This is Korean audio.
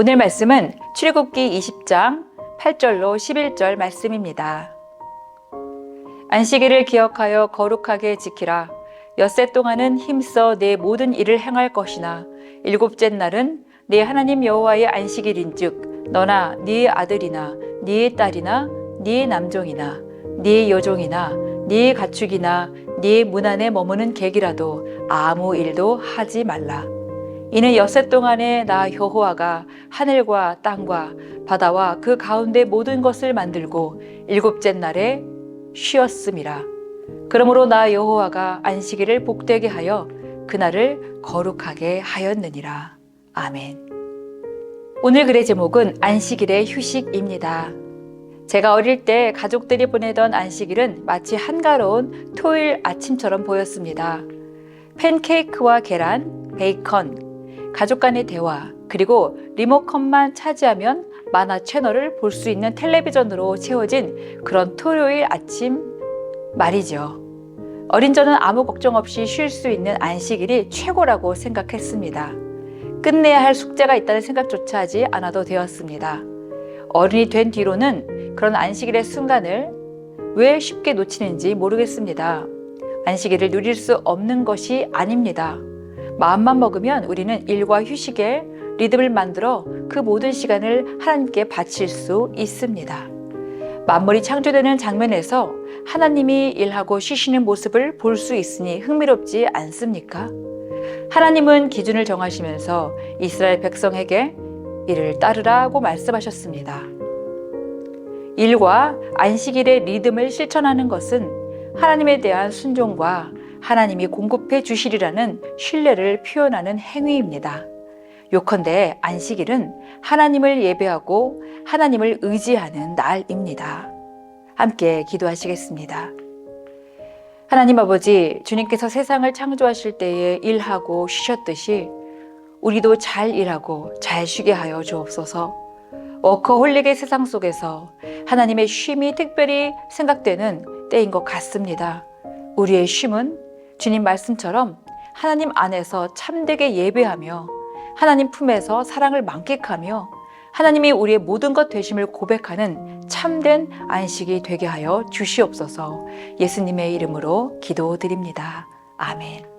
오늘 말씀은 출애굽기 20장 8절로 11절 말씀입니다. 안식일을 기억하여 거룩하게 지키라. 엿새 동안은 힘써 내 모든 일을 행할 것이나 일곱째 날은 네 하나님 여호와의 안식일인즉 너나 네 아들이나 네 딸이나 네 남종이나 네 여종이나 네 가축이나 네 문 안에 머무는 객이라도 아무 일도 하지 말라. 이는 엿새 동안에 나 여호와가 하늘과 땅과 바다와 그 가운데 모든 것을 만들고 일곱째 날에 쉬었음이라. 그러므로 나 여호와가 안식일을 복되게 하여 그날을 거룩하게 하였느니라. 아멘. 오늘 글의 제목은 안식일의 휴식입니다. 제가 어릴 때 가족들이 보내던 안식일은 마치 한가로운 토요일 아침처럼 보였습니다. 팬케이크와 계란, 베이컨, 가족 간의 대화, 그리고 리모컨만 차지하면 만화 채널을 볼 수 있는 텔레비전으로 채워진 그런 토요일 아침 말이죠. 어린 저는 아무 걱정 없이 쉴 수 있는 안식일이 최고라고 생각했습니다. 끝내야 할 숙제가 있다는 생각조차 하지 않아도 되었습니다. 어른이 된 뒤로는 그런 안식일의 순간을 왜 쉽게 놓치는지 모르겠습니다. 안식일을 누릴 수 없는 것이 아닙니다. 마음만 먹으면 우리는 일과 휴식에 리듬을 만들어 그 모든 시간을 하나님께 바칠 수 있습니다. 만물이 창조되는 장면에서 하나님이 일하고 쉬시는 모습을 볼 수 있으니 흥미롭지 않습니까? 하나님은 기준을 정하시면서 이스라엘 백성에게 이를 따르라고 말씀하셨습니다. 일과 안식일의 리듬을 실천하는 것은 하나님에 대한 순종과 하나님이 공급해 주시리라는 신뢰를 표현하는 행위입니다. 요컨대 안식일은 하나님을 예배하고 하나님을 의지하는 날입니다. 함께 기도하시겠습니다. 하나님 아버지, 주님께서 세상을 창조하실 때에 일하고 쉬셨듯이 우리도 잘 일하고 잘 쉬게 하여 주옵소서. 워커홀릭의 세상 속에서 하나님의 쉼이 특별히 생각되는 때인 것 같습니다. 우리의 쉼은 주님 말씀처럼 하나님 안에서 참되게 예배하며 하나님 품에서 사랑을 만끽하며 하나님이 우리의 모든 것 되심을 고백하는 참된 안식이 되게 하여 주시옵소서 예수님의 이름으로 기도드립니다. 아멘.